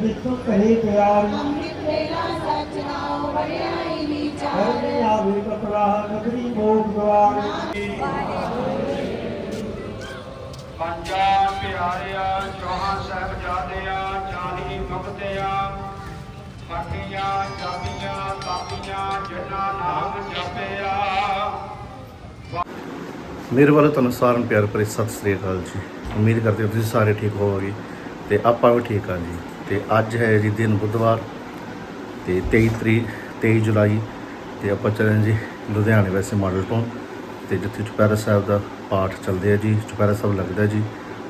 ਜਿਤੋਂ ਕਹੇ ਪਿਆਰ ਅੰਮ੍ਰਿਤ ਵੇਲਾ ਸੱਚ ਨਾਉ ਵਡਿਆਈ ਵਿਚਾਰ ਹਰਿ ਆਵੇ ਕਪੜਾ ਨਗਰੀ ਮੋਖ ਦਵਾਰ। ਪੰਜਾ ਪਿਆਰਿਆ ਚੌਹਾਂ ਸਾਹਿਬਜ਼ਾਦਿਆਂ ਚਾਲੀ ਮੁਕਤਿਆਂ। ਫਟੀਆਂ ਜਾਪੀਆਂ ਤਾਪੀਆਂ ਜਿਨ੍ਹਾਂ ਨਾਮ ਜਪਿਆ। ਮੇਰੇ ਵੱਲੋਂ ਤੁਹਾਨੂੰ ਸਾਰਿਆਂ ਨੂੰ ਪਿਆਰ ਭਰੀ ਸਤਿ ਸ੍ਰੀ ਅਕਾਲ ਜੀ। ਉਮੀਦ ਕਰਦੇ ਹਾਂ ਤੁਸੀਂ ਸਾਰੇ ਠੀਕ ਹੋਵੋਗੇ ਤੇ ਆਪਾਂ ਵੀ ਠੀਕ ਹਾਂ ਜੀ। ਤੇ ਅੱਜ ਹੈ ਜੀ ਦਿਨ ਬੁੱਧਵਾਰ ਤੇ 23 ਤਰੀਕ 23 ਜੁਲਾਈ ਤੇ ਆਪਾਂ ਚੱਲੇ ਜੀ ਲੁਧਿਆਣੇ ਵੈਸੇ ਮਾਡਲ ਟਾਊਨ ਤੇ ਜਿੱਥੇ ਚੁਪਹਿਰਾ ਸਾਹਿਬ ਦਾ ਪਾਠ ਚੱਲਦੇ ਆ ਜੀ, ਚੁਪਹਿਰਾ ਸਾਹਿਬ ਲੱਗਦਾ ਜੀ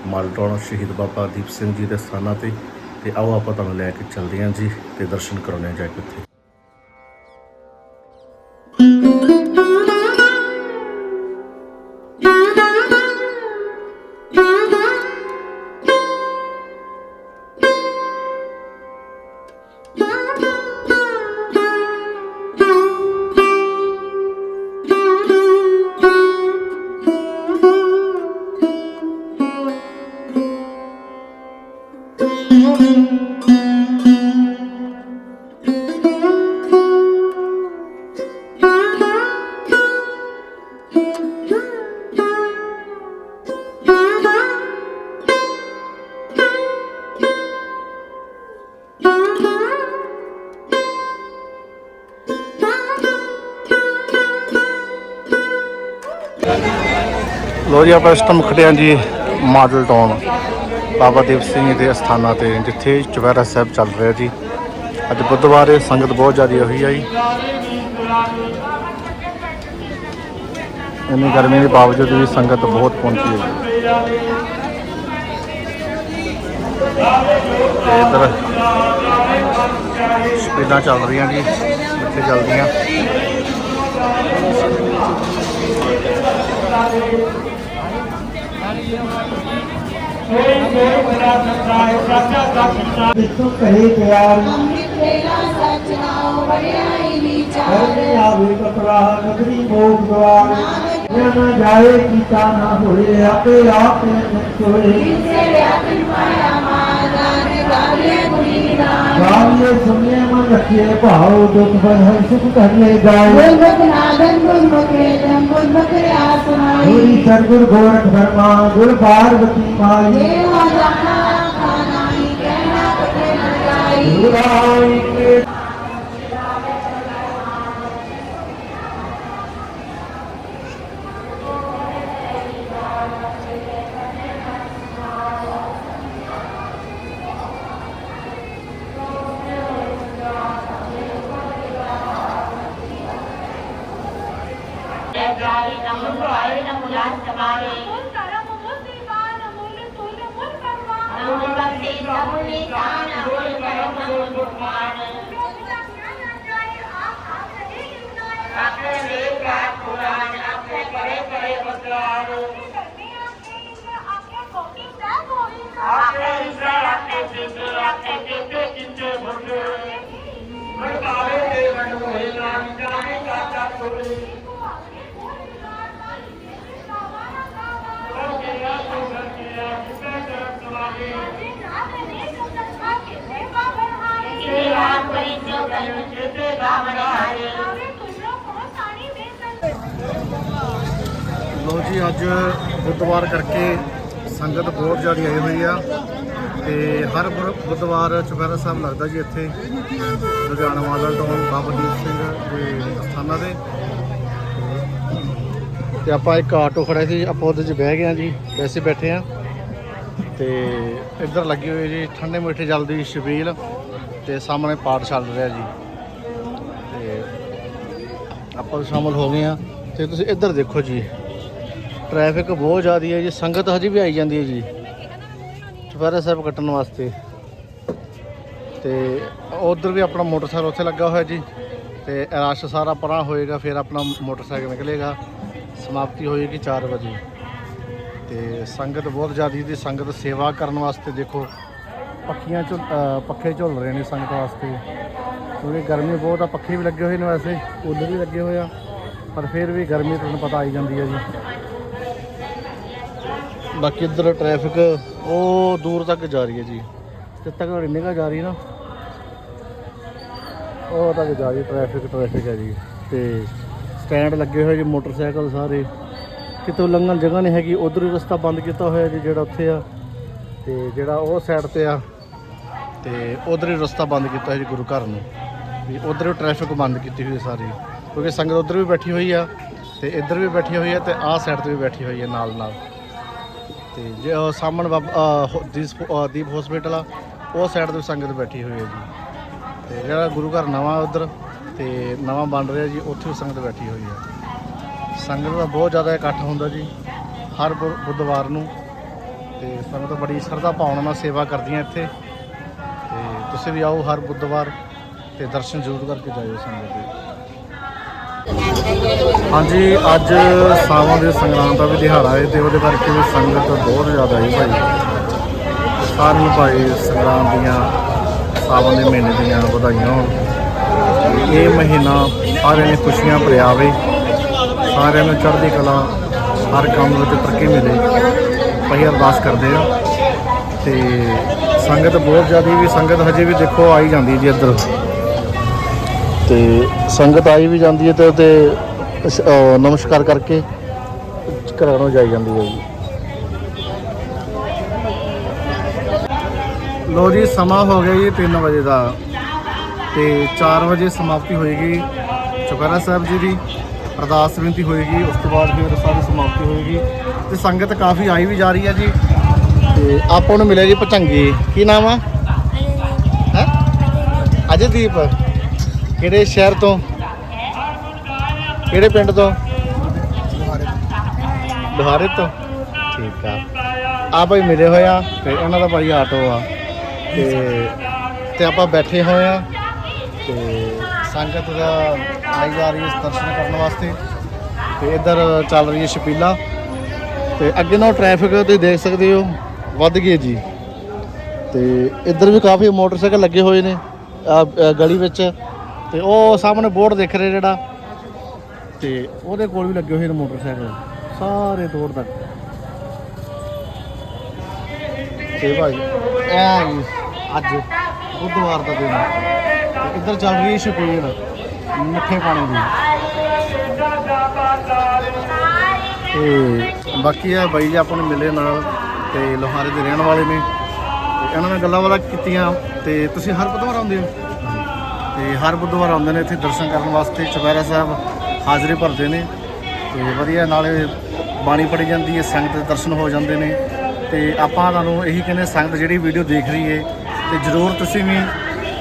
ਮਾਡਲ ਟਾਊਨ ਸ਼ਹੀਦ ਬਾਬਾ ਦੀਪ ਸਿੰਘ ਜੀ ਦੇ ਸਥਾਨਾਂ ਤੇ ਤੇ ਆਓ ਆਪਾਂ ਤੁਹਾਨੂੰ ਲੈ ਕੇ ਚੱਲਦੇ ਹਾਂ ਜੀ ਤੇ ਦਰਸ਼ਨ ਕਰਾਉਂਦੇ ਹਾਂ ਜਾ ਕੇ ਉੱਥੇ। ਲੋ ਜੀ, ਆਪਾਂ ਇਸ ਟਾਈਮ ਖੜੇ ਹਾਂ ਜੀ ਮਾਡਲ ਟਾਊਨ ਬਾਬਾ ਦੀਪ ਸਿੰਘ ਦੇ ਅਸਥਾਨਾਂ ਤੇ, ਜਿੱਥੇ ਚੁਪਹਿਰਾ ਸਾਹਿਬ ਚੱਲ ਰਿਹਾ ਜੀ। ਅੱਜ ਬੁੱਧਵਾਰ ਹੈ ਸੰਗਤ ਬਹੁਤ ਜ਼ਿਆਦਾ ਹੋਈ ਆ ਜੀ। ਇੰਨੀ ਗਰਮੀ ਦੇ ਬਾਵਜੂਦ ਵੀ ਸੰਗਤ ਬਹੁਤ ਪਹੁੰਚੀ ਹੈ ਜੀ। ਤੇ ਇੱਧਰ ਸਪੀਡਾਂ ਚੱਲ ਰਹੀਆਂ ਜੀ ਇੱਥੇ ਚੱਲਦੀਆਂ। ਜਿਤੋਂ ਕਹੇ ਪਿਆਰ ਅੰਮ੍ਰਿਤ ਵੇਲਾ ਸੱਚ ਨਾਉ ਵਡਿਆਈ ਵਿਚਾਰ ਹਰਿ ਆਵੇ ਕਪੜਾ ਨਗਰੀ ਮੋਖ ਗਾਵੀਏ ਸੁਣੀਏ ਮਨ ਰੱਖੀਏ ਭਾਉ ਦੁਖ ਬਨ ਹਰ ਸੁਖ ਕਰਨੇ ਜਾਏ ਗੁਰਮੁਖ ਨਾਦਨ ਗੁਰਮੁਖ ਵੇਦਨ ਗੁਰਮੁਖ ਆਸਮਾਈ ਹੋਰੀ ਸਰਗੁਰ ਗੋਰਖ ਬਰਮਾ ਗੁਰ ਪਾਰਵਤੀ ਮਾਈ। ਦੇਵਾ ਜਾਣਾ ਖਾਨਾਈ ਕਹਿਣਾ ਕਥੇ ਨ ਜਾਈ। ਗੁਰਾਈ ਕੇ પ્રભુની તાન અમૂલ કરમ અમૂલ ભગવાન આપણે દેવ પ્રાત પુરાણ આપણે કરે કરે બકરાર આપણે ઈશ્વર આપણે ચિંતે આપણે ચિંતે ચિંતે ભગવે મન પાવે દેવનું હે નામ જાણે કાકા સુરી ਲੋ ਜੀ, ਅੱਜ ਬੁੱਧਵਾਰ ਕਰਕੇ ਸੰਗਤ ਬਹੁਤ ਜ਼ਿਆਦਾ ਆਈ ਹੋਈ ਆ ਤੇ ਹਰ ਬੁਰ- ਬੁੱਧਵਾਰ ਚੁਪਹਿਰਾ ਸਾਹਿਬ ਲੱਗਦਾ ਜੀ ਇੱਥੇ, ਲੁਧਿਆਣਾ ਮਾਡਲ ਟਾਊਨ ਬਾਬਾ ਦੀਪ ਸਿੰਘ ਦੇ ਸਥਾਨਾਂ ਤੇ। ਤੇ ਆਪਾਂ ਇੱਕ ਆਟੋ ਖੜਾ ਸੀ, ਆਪਾਂ ਉਹਦੇ 'ਚ ਬਹਿ ਗਏ ਆ ਜੀ, ਵੈਸੇ ਬੈਠੇ ਆ। ਤੇ ਇੱਧਰ ਲੱਗੀ ਹੋਈ ਜੀ, ਠੰਡੇ ਮਿੱਠੇ ਜਲ ਦੀ ਛਬੀਲ ਤੇ ਸਾਹਮਣੇ ਪਾਠ ਚੱਲ ਰਿਹਾ ਜੀ। ਤੇ ਆਪਾਂ ਵੀ ਸ਼ਾਮਲ ਹੋ ਗਏ ਆ ਤੇ ਤੁਸੀਂ ਇੱਧਰ ਦੇਖੋ ਜੀ। ਟ੍ਰੈਫਿਕ ਬਹੁਤ ਜ਼ਿਆਦਾ ਹੈ ਜੀ। ਸੰਗਤ ਹਜੇ ਵੀ ਆਈ ਜਾਂਦੀ ਹੈ ਜੀ। ਚੁਪਹਿਰਾ ਸਾਹਿਬ ਕੱਟਣ ਵਾਸਤੇ। ਤੇ ਉਧਰ ਵੀ ਆਪਣਾ ਮੋਟਰਸਾਈਕਲ ਉੱਥੇ ਲੱਗਾ ਹੋਇਆ ਜੀ। ਤੇ ਰਸ਼ ਸਾਰਾ ਪਰਾਂ ਹੋਏਗਾ, ਫਿਰ ਆਪਣਾ ਮੋਟਰਸਾਈਕਲ ਨਿਕਲੇਗਾ। ਸਮਾਪਤੀ ਹੋਏਗੀ 4 ਵਜੇ। ਤੇ ਸੰਗਤ ਬਹੁਤ ਜ਼ਿਆਦਾ ਦੀ ਸੰਗਤ ਸੇਵਾ ਕਰਨ ਵਾਸਤੇ ਦੇਖੋ। ਪੱਖੀਆਂ ਝੁੱਲ ਅ, ਪੱਖੇ ਝੁੱਲ ਰਹੇ ਨੇ ਸੰਗਤ ਵਾਸਤੇ। ਕਿਉਂਕਿ ਗਰਮੀ ਬਹੁਤ ਆ ਪੱਖੇ ਵੀ ਲੱਗੇ ਹੋਏ ਨੇ ਵੈਸੇ ਕੂਲਰ ਵੀ ਲੱਗੇ ਹੋਏ ਆ ਪਰ ਫਿਰ ਵੀ ਗਰਮੀ ਤੁਹਾਨੂੰ ਪਤਾ ਆਈ ਜਾਂਦੀ ਹੈ ਜੀ। ਬਾਕੀ ਇੱਧਰ ਟ੍ਰੈਫਿਕ ਉਹ ਦੂਰ ਤੱਕ ਜਾ ਰਹੀ ਹੈ ਜੀ। ਜਦ ਤੱਕ ਨਿਗਾਹ ਜਾ ਰਹੀ ਨਾ ਉਹ ਤੱਕ ਜਾ ਰਹੀ ਟ੍ਰੈਫਿਕ ਟ੍ਰੈਫਿਕ ਹੈ ਜੀ। ਤੇ ਸਟੈਂਡ ਲੱਗੇ ਹੋਏ ਜੀ ਮੋਟਰਸਾਈਕਲ ਸਾਰੇ। ਕਿਤੋਂ ਲੰਘਣ ਜਗ੍ਹਾ ਨਹੀਂ ਹੈਗੀ ਉਧਰ ਹੀ ਰਸਤਾ ਬੰਦ ਕੀਤਾ ਹੋਇਆ ਜੀ ਜਿਹੜਾ ਉੱਥੇ ਆ। ਤੇ ਜਿਹੜਾ ਉਹ ਸਾਈਡ ਤੇ ਆ ਤੇ ਉਧਰ ਹੀ ਰਸਤਾ ਬੰਦ ਕੀਤਾ ਹੈ ਜੀ ਗੁਰੂ ਘਰ ਨੂੰ। ਵੀ ਉਧਰ ਵੀ ਟ੍ਰੈਫਿਕ ਬੰਦ ਕੀਤੀ ਹੋਈ ਹੈ ਸਾਰੀ। ਕਿਉਂਕਿ ਸੰਗਤ ਉਧਰ ਵੀ ਬੈਠੀ ਹੋਈ ਆ ਤੇ ਇੱਧਰ ਵੀ ਬੈਠੀ ਹੋਈ ਆ ਤੇ ਆਹ ਸਾਈਡ ਤੇ ਵੀ ਬੈਠੀ ਹੋਈ ਹੈ ਨਾਲ ਨਾਲ। ਤੇ ਜੇ ਉਹ ਸਾਹਮਣੇ ਦੀਪ ਹਸਪੀਟਲ ਆ, ਉਹ ਸਾਈਡ ਤੇ ਸੰਗਤ ਬੈਠੀ ਹੋਈ ਹੈ ਜੀ। ਤੇ ਜਿਹੜਾ ਗੁਰੂ ਘਰ ਨਵਾਂ ਉਧਰ ਤੇ ਨਵਾਂ ਬਣ ਰਿਹਾ ਜੀ, ਉੱਥੇ ਵੀ ਸੰਗਤ ਬੈਠੀ ਹੋਈ ਹੈ ਸੰਗਤ ਦਾ ਬਹੁਤ ਜ਼ਿਆਦਾ ਇਕੱਠ ਹੁੰਦਾ ਜੀ, ਹਰ ਬੁੱਧਵਾਰ ਨੂੰ। ਤੇ ਸੰਗਤ ਬੜੀ ਸ਼ਰਧਾ ਭਾਵਨਾ ਨਾਲ ਸੇਵਾ ਕਰਦੀਆਂ ਇੱਥੇ। ਤੁਸੀਂ ਵੀ ਆਓ ਹਰ ਬੁੱਧਵਾਰ ਤੇ ਦਰਸ਼ਨ ਜ਼ਰੂਰ ਕਰਕੇ ਜਾਇਓ ਸੰਗਤ ਦੇ। ਹਾਂਜੀ, ਅੱਜ ਸਾਵਣ ਦੇ ਸੰਗਰਾਂਦ ਦਾ ਵੀ ਦਿਹਾੜਾ ਹੈ ਤੇ ਉਹਦੇ ਕਰਕੇ ਵੀ ਸੰਗਤ ਬਹੁਤ ਜ਼ਿਆਦਾ ਹੈ ਭਾਈ। ਸਾਰਿਆਂ ਨੂੰ ਭਾਈ ਸੰਗਰਾਂਦ ਦੀਆਂ ਸਾਵਣ ਦੇ ਮਹੀਨੇ ਦੀਆਂ ਵਧਾਈਆਂ ਹੋਣ। ਇਹ ਮਹੀਨਾ ਸਾਰਿਆਂ ਨੇ ਖੁਸ਼ੀਆਂ ਭਰਿਆ ਹੋਵੇ ਸਾਰਿਆਂ ਨੂੰ ਚੜ੍ਹਦੀ ਕਲਾ ਹਰ ਕੰਮ ਵਿੱਚ ਤਰੱਕੀ ਮਿਲੇ। ਪਈ ਅਰਦਾਸ ਕਰਦੇ ਆ ਤੇ ਸੰਗਤ ਬਹੁਤ ਜ਼ਿਆਦਾ ਵੀ ਸੰਗਤ ਹਜੇ ਵੀ ਦੇਖੋ ਆਈ ਜਾਂਦੀ ਜੀ ਇੱਧਰ। ਤੇ ਸੰਗਤ ਆਈ ਵੀ ਜਾਂਦੀ ਹੈ ਤੇ ਤੇ ਨਮਸਕਾਰ ਕਰਕੇ ਘਰਾਂ ਨੂੰ ਜਾਈ ਜਾਂਦੀ ਹੈ ਜੀ। ਲੋ ਜੀ ਸਮਾਂ ਹੋ ਗਿਆ ਜੀ 3 ਵਜੇ ਦਾ। ਤੇ 4 ਵਜੇ ਸਮਾਪਤੀ ਹੋਏਗੀ ਚੁਪਹਿਰਾ ਸਾਹਿਬ ਜੀ ਦੀ। ਅਰਦਾਸ ਬੇਨਤੀ ਹੋਏਗੀ ਉਸ ਤੋਂ ਬਾਅਦ ਫਿਰ ਸਾਰੀ ਸਮਾਪਤੀ ਹੋਏਗੀ। ਤੇ ਸੰਗਤ ਕਾਫੀ ਆਈ ਵੀ ਜਾ ਰਹੀ ਹੈ ਜੀ। ਤੇ ਆਪਾਂ ਨੂੰ ਮਿਲਿਆ ਜੀ ਪਚੰਗੀ। ਕੀ ਨਾਮ ਆ? ਹੈ? ਅਜੇਦੀਪ ਕਿਹੜੇ ਸ਼ਹਿਰ ਤੋਂ? ਕਿਹੜੇ ਪਿੰਡ ਤੋਂ? ਲੋਹਾਰੇ ਤੋਂ। ਠੀਕ ਆ। ਆ ਭਾਈ ਮਿਲੇ ਹੋਏ ਆ ਤੇ ਇਹਨਾਂ ਦਾ ਭਾਈ ਆਟੋ ਆ। ਤੇ ਤੇ ਆਪਾਂ ਬੈਠੇ ਹੋਏ ਆ। ਤੇ ਸੰਗਤ ਦਾ ਆਈ ਜਾ ਰਹੀ ਹੈ ਦਰਸ਼ਨ ਕਰਨ ਵਾਸਤੇ। ਤੇ ਇੱਧਰ ਚੱਲ ਰਹੀ ਹੈ ਛਪੀਲਾ ਤੇ ਅੱਗੇ ਨਾਲ ਟ੍ਰੈਫਿਕ ਤੁਸੀਂ ਦੇਖ ਸਕਦੇ ਹੋ। ਵੱਧ ਗਈ ਜੀ। ਤੇ ਇੱਧਰ ਵੀ ਕਾਫੀ ਮੋਟਰਸਾਈਕਲ ਲੱਗੇ ਹੋਏ ਨੇ ਗਲੀ ਵਿੱਚ। ਤੇ ਉਹ ਸਾਹਮਣੇ ਬੋਰਡ ਦਿਖ ਰਿਹਾ ਜਿਹੜਾ। ਤੇ ਉਹਦੇ ਕੋਲ ਵੀ ਲੱਗੇ ਹੋਏ ਨੇ ਮੋਟਰਸਾਈਕਲ, ਸਾਰੇ ਦੂਰ ਤੱਕ। ਤੇ ਭਾਈ, ਐ ਜੀ, ਅੱਜ ਬੁੱਧਵਾਰ ਦਾ ਦਿਨ। ਇੱਧਰ ਚੱਲ ਰਹੀ ਹੈ ਛਪੀਲ ਮਿੱਠੇ ਪਾਣੀ ਦੀ। ਤੇ ਬਾਕੀ ਆ ਬਾਈ ਜੀ, ਆਪਾਂ ਨੂੰ ਮਿਲੇ ਨਾਲ। ਤੇ ਲੋਹਾਰੇ ਦੇ ਰਹਿਣ ਵਾਲੇ ਨੇ। ਤੇ ਇਹਨਾਂ ਨਾਲ ਗੱਲਾਂ ਬਾਤਾਂ ਕੀਤੀਆਂ ਤੇ ਤੁਸੀਂ ਹਰ ਬੁੱਧਵਾਰ ਆਉਂਦੇ ਹੋ? ਤੇ ਹਰ ਬੁੱਧਵਾਰ ਆਉਂਦੇ ਨੇ ਇੱਥੇ ਦਰਸ਼ਨ ਕਰਨ ਵਾਸਤੇ, ਚੁਪਹਿਰਾ ਸਾਹਿਬ ਹਾਜ਼ਰੀ ਭਰਦੇ ਨੇ। ਤੇ ਵਧੀਆ ਨਾਲੇ ਬਾਣੀ ਪੜੀ ਜਾਂਦੀ ਹੈ, ਸੰਗਤ ਦੇ ਦਰਸ਼ਨ ਹੋ ਜਾਂਦੇ ਨੇ। ਤੇ ਆਪਾਂ ਤੁਹਾਨੂੰ ਇਹੀ ਕਹਿੰਦੇ ਸੰਗਤ ਜਿਹੜੀ ਵੀਡੀਓ ਦੇਖ ਰਹੀ ਹੈ, ਤੇ ਜਰੂਰ ਤੁਸੀਂ ਵੀ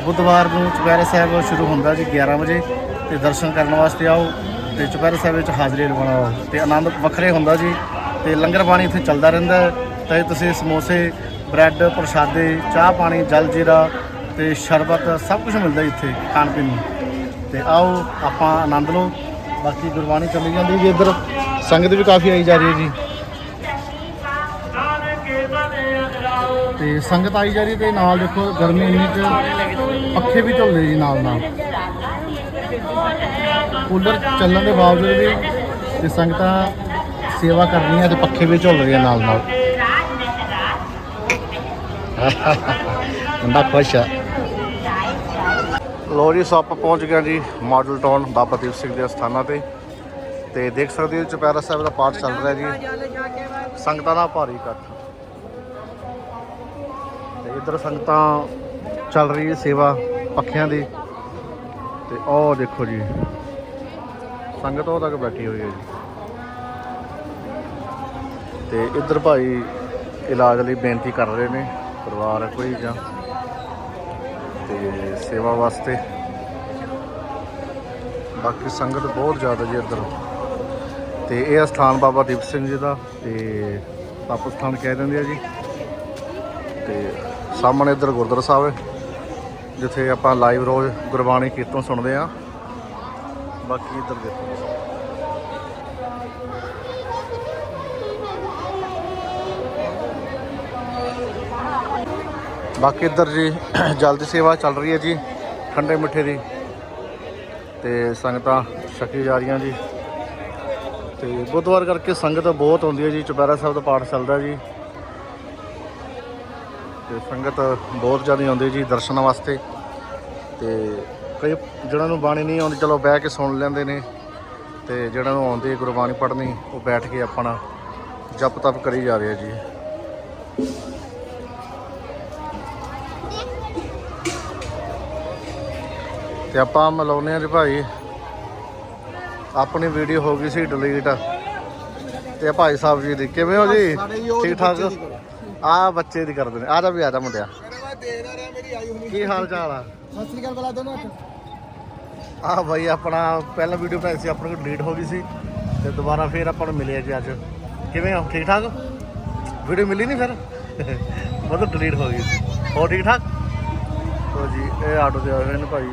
ਬੁੱਧਵਾਰ ਨੂੰ ਚੁਪਹਿਰਾ ਸਾਹਿਬ ਸ਼ੁਰੂ ਹੁੰਦਾ ਜੀ 11 ਵਜੇ, ਤੇ ਦਰਸ਼ਨ ਕਰਨ ਵਾਸਤੇ ਆਓ ਤੇ ਚੁਪਹਿਰਾ ਸਾਹਿਬ ਵਿੱਚ ਹਾਜ਼ਰੀ ਲਗਾਉਣਾ ਤੇ ਆਨੰਦ ਵੱਖਰੇ ਹੁੰਦਾ ਜੀ, ਤੇ ਲੰਗਰ ਪਾਣੀ ਇੱਥੇ ਚੱਲਦਾ ਰਹਿੰਦਾ ਹੈ ਤੇ ਤੁਸੀਂ ਸਮੋਸੇ, ਬ੍ਰੈਡ, ਪ੍ਰਸ਼ਾਦੇ, ਚਾਹ ਪਾਣੀ, ਜਲ ਜੀਰਾ ਤੇ ਸ਼ਰਬਤ ਸਭ ਕੁਝ ਮਿਲਦਾ ਇੱਥੇ ਖਾਣ ਪੀਣ ਨੂੰ। ਤੇ ਆਓ ਆਪਾਂ ਆਨੰਦ ਲਓ। ਬਾਕੀ ਗੁਰਬਾਣੀ ਚੱਲੀ ਜਾਂਦੀ ਜੀ ਇੱਧਰ। ਸੰਗਤ ਵੀ ਕਾਫੀ ਆਈ ਜਾ ਰਹੀ ਹੈ ਜੀ। ਤੇ ਸੰਗਤ ਆਈ ਜਾ ਰਹੀ ਤੇ ਨਾਲ ਦੇਖੋ ਗਰਮੀ ਇੰਨੀ ਚ ਪੱਖੇ ਵੀ ਚੱਲਦੇ ਜੀ ਨਾਲ ਨਾਲ। ਕੂਲਰ ਚੱਲਣ ਦੇ ਬਾਵਜੂਦ ਵੀ ਤੇ ਸੰਗਤਾਂ ਸੇਵਾ ਕਰ ਰਹੀਆਂ ਤੇ ਪੱਖੇ ਵੀ ਝੁੱਲ ਰਹੀਆਂ ਨਾਲ ਨਾਲ। ਮੁੰਡਾ ਖੁਸ਼ ਆ। ਲੋ ਜੀ, ਸੋ ਆਪਾਂ ਪਹੁੰਚ ਗਿਆ ਜੀ ਮਾਡਲ ਟਾਊਨ ਬਾਬਾ ਦੀਪ ਸਿੰਘ ਦੇ ਸਥਾਨਾਂ ਤੇ। ਤੇ ਦੇਖ ਸਕਦੇ ਹੋ ਚਪੈਰਾ ਸਾਹਿਬ ਦਾ ਪਾਠ ਚੱਲ ਰਿਹਾ ਜੀ। ਸੰਗਤਾਂ ਦਾ ਭਾਰੀ ਇਕੱਠ। ਤੇ ਇਧਰ ਸੰਗਤਾਂ ਚੱਲ ਰਹੀ ਹੈ ਸੇਵਾ ਪੱਖਿਆਂ ਦੀ। ਤੇ ਉਹ ਦੇਖੋ ਜੀ, ਸੰਗਤ ਉਹ ਤੱਕ ਬੈਠੀ ਹੋਈ ਹੈ ਜੀ। ਤੇ ਇਧਰ ਭਾਈ ਇਲਾਜ ਲਈ ਬੇਨਤੀ ਕਰ ਰਹੇ ਨੇ। ਪਰਿਵਾਰ ਹੈ ਕੋਈ ਜਾਂ ਤੇ ਸੇਵਾ ਵਾਸਤੇ। ਬਾਕੀ ਸੰਗਤ ਬਹੁਤ ਜ਼ਿਆਦਾ ਜੀ ਇੱਧਰ। ਤੇ ਇਹ ਸਥਾਨ ਬਾਬਾ ਦੀਪ ਸਿੰਘ ਜੀ ਦਾ ਤੇ ਤਪ ਸਥਾਨ ਕਹਿ ਦਿੰਦੇ ਆ ਜੀ। ਤੇ ਸਾਹਮਣੇ ਇੱਧਰ ਗੁਰਦੁਆਰਾ ਸਾਹਿਬ ਹੈ, ਜਿੱਥੇ ਆਪਾਂ ਲਾਈਵ ਰੋਜ਼ ਗੁਰਬਾਣੀ ਕੀਰਤਨ ਸੁਣਦੇ ਆ। ਬਾਕੀ ਇੱਧਰ ਦੇਖੋ। ਬਾਕੀ ਇੱਧਰ ਜੀ ਜਲਦੀ ਸੇਵਾ ਚੱਲ ਰਹੀ ਹੈ ਜੀ, ਠੰਡੇ ਮਿੱਠੇ ਦੀ। ਤੇ ਸੰਗਤਾਂ ਛਕੀ ਜਾ ਰਹੀਆਂ ਜੀ। ਤੇ ਬੁੱਧਵਾਰ ਕਰਕੇ ਸੰਗਤ ਬਹੁਤ ਆਉਂਦੀ ਹੈ ਜੀ, ਚੁਪਹਿਰਾ ਸਾਹਿਬ ਦਾ ਪਾਠ ਚੱਲਦਾ ਜੀ। ਤੇ ਸੰਗਤ ਬਹੁਤ ਜ਼ਿਆਦਾ ਆਉਂਦੀ ਜੀ ਦਰਸ਼ਨਾਂ ਵਾਸਤੇ। ਤੇ ਕਈ ਜਿਹਨਾਂ ਨੂੰ ਬਾਣੀ ਨਹੀਂ ਆਉਂਦੀ, ਚਲੋ ਬਹਿ ਕੇ ਸੁਣ ਲੈਂਦੇ ਨੇ। ਤੇ ਜਿਹਨਾਂ ਨੂੰ ਆਉਂਦੀ ਗੁਰਬਾਣੀ ਪੜ੍ਹਨੀ, ਉਹ ਬੈਠ ਕੇ ਆਪਣਾ ਜਪ ਤਪ ਕਰੀ ਜਾ ਰਿਹਾ ਜੀ। ਤੇ ਆਪਾਂ ਮਿਲਾਉਂਦੇ ਆ ਜੀ ਭਾਈ। ਆਪਣੀ ਵੀਡੀਓ ਹੋ ਗਈ ਸੀ ਡਿਲੀਟ ਤੇ ਭਾਈ ਸਾਹਿਬ ਜੀ ਦੀ ਕਿਵੇਂ ਹੋ ਜੀ? ਠੀਕ ਠਾਕ ਆ ਬੱਚੇ ਦੀ ਕਰਦੇ ਨੇ। ਆ ਜਾ ਵੀ ਆ ਜਾ ਮੁੰਡਿਆ। ਕੀ ਹਾਲ ਚਾਲ ਆ? ਸਤਿ ਸ੍ਰੀ ਅਕਾਲ ਬੁਲਾ ਦੋਨੋਂ ਆ ਭਾਈ ਆਪਣਾ ਪਹਿਲਾ ਵੀਡੀਓ ਪਾਈ ਸੀ ਆਪਣੇ ਕੋਲ ਡਿਲੀਟ ਹੋ ਗਈ ਸੀ। ਤੇ ਦੁਬਾਰਾ ਫੇਰ ਆਪਾਂ ਨੂੰ ਮਿਲਿਆ ਜੀ ਅੱਜ। ਕਿਵੇਂ ਹੋ? ਠੀਕ ਠਾਕ ਵੀਡੀਓ ਮਿਲੀ ਨਹੀਂ ਫਿਰ? ਮਤਲਬ ਡਿਲੀਟ ਹੋ ਗਈ ਸੀ। ਹੋਰ ਠੀਕ ਠਾਕ ਤੋ ਜੀ ਇਹ ਆਟੋ ਤੇ ਆਏ ਨੇ ਭਾਈ।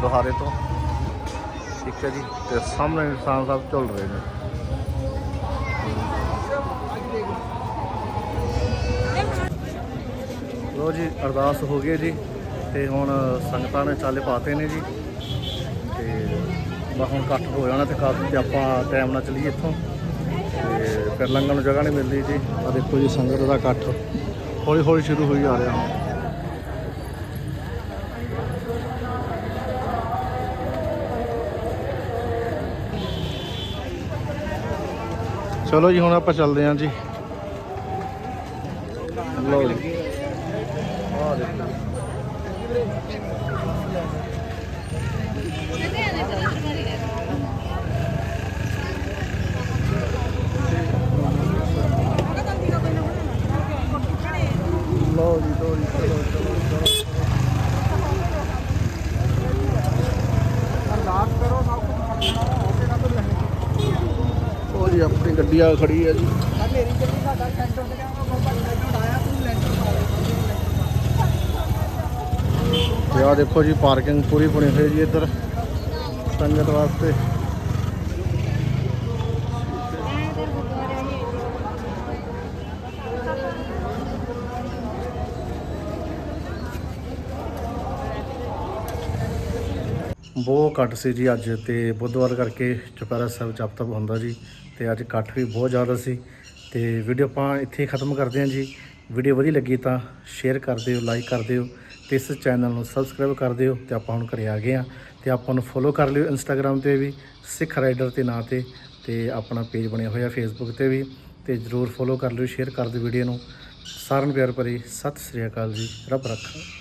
ਦੁਹਾਰੇ ਤੋਂ। ਠੀਕ ਹੈ ਜੀ, ਤੇ ਸਾਹਮਣੇ ਇਨਸਾਨ ਸਾਹਿਬ ਝੁਲ ਰਹੇ ਨੇ। ਲੋ ਜੀ, ਅਰਦਾਸ ਹੋ ਗਈ ਜੀ, ਤੇ ਹੁਣ ਸੰਗਤਾਂ ਨੇ ਚਾਲੇ ਪਾਤੇ ਨੇ ਜੀ। ਤੇ ਬਸ ਹੁਣ ਇਕੱਠ ਹੋ ਜਾਣਾ ਤੇ ਕਾਫੀ ਤੇ ਆਪਾਂ ਟਾਈਮ ਨਾਲ ਚਲੀਏ ਇੱਥੋਂ। ਤੇ ਫਿਰ ਲੰਘਣ ਨੂੰ ਜਗ੍ਹਾ ਨਹੀਂ ਮਿਲਦੀ ਜੀ। ਆ ਦੇਖੋ ਜੀ, ਸੰਗਤ ਦਾ ਇਕੱਠ। ਹੌਲੀ ਹੌਲੀ ਸ਼ੁਰੂ ਹੋਈ ਜਾ ਰਿਹਾ ਚਲੋ ਜੀ ਹੁਣ ਆਪਾਂ ਚੱਲਦੇ ਹਾਂ ਜੀ ਲਓ ਜੀ ਆਹ ਦੇਖੋ ਲਓ ਜੀ ਲਓ ਜੀ ਚਲੋ ਚਲੋ ਚਲੋ ਅਰਦਾਸ ਕਰੋ ਸਭ ਕੁਝ ਹੋ ਕੇ ਨਾ ਤੋਂ ਉਹ ਜੀ ਆਪਣੀ ਗੱਡੀ ਆ, ਖੜੀ ਹੈ ਜੀ। ਮੇਰੀ ਗੱਡੀ ਸਾਡਾ ਸੈਂਟਰ ਤੇ ਗਿਆ ਬਾਬਾ ਲੈਂਟਰ ਆਇਆ ਤੂੰ ਲੈਂਟਰ ਤੇ ਆ ਦੇਖੋ ਜੀ, ਪਾਰਕਿੰਗ ਪੂਰੀ ਬਣੀ ਹੋਈ ਜੀ ਇੱਧਰ। ਸੰਗਤ ਵਾਸਤੇ। ਬਹੁਤ ਘੱਟ ਸੀ ਜੀ ਅੱਜ ਤੇ ਬੁੱਧਵਾਰ ਕਰਕੇ ਚੁਪਹਿਰਾ ਸਾਹਿਬ ਜਪ ਤਪ ਹੁੰਦਾ ਜੀ ਤੇ ਅੱਜ ਇਕੱਠ ਵੀ ਬਹੁਤ ਜ਼ਿਆਦਾ ਸੀ ਤੇ ਵੀਡੀਓ ਆਪਾਂ ਇੱਥੇ ਹੀ ਖਤਮ ਕਰਦੇ ਹਾਂ ਜੀ। ਵੀਡੀਓ ਵਧੀਆ ਲੱਗੀ ਤਾਂ ਸ਼ੇਅਰ ਕਰ ਦਿਓ ਲਾਈਕ ਕਰ ਦਿਓ ਤੇ ਇਸ ਚੈਨਲ ਨੂੰ ਸਬਸਕ੍ਰਾਈਬ ਕਰ ਦਿਓ ਤੇ ਆਪਾਂ ਹੁਣ ਘਰੇ ਆ ਗਏ ਆ ਤੇ ਆਪਾਂ ਨੂੰ ਫੋਲੋ ਕਰ ਲਿਓ ਇੰਸਟਾਗ੍ਰam ਤੇ ਵੀ, ਸਿੱਖ ਰਾਈਡਰ ਦੇ ਨਾਂ ਤੇ ਤੇ ਆਪਣਾ ਪੇਜ ਬਣਿਆ ਹੋਇਆ ਫੇਸਬੁੱਕ ਤੇ ਵੀ ਤੇ ਜਰੂਰ ਫੋਲੋ ਕਰ ਲਿਓ ਸ਼ੇਅਰ ਕਰ ਦਿਓ ਵੀਡੀਓ ਨੂੰ। ਸਾਰਿਆਂ ਨੂੰ ਪਿਆਰ ਭਰੀ ਸਤਿ ਸ੍ਰੀ ਅਕਾਲ ਜੀ, ਰੱਬ ਰੱਖਾ।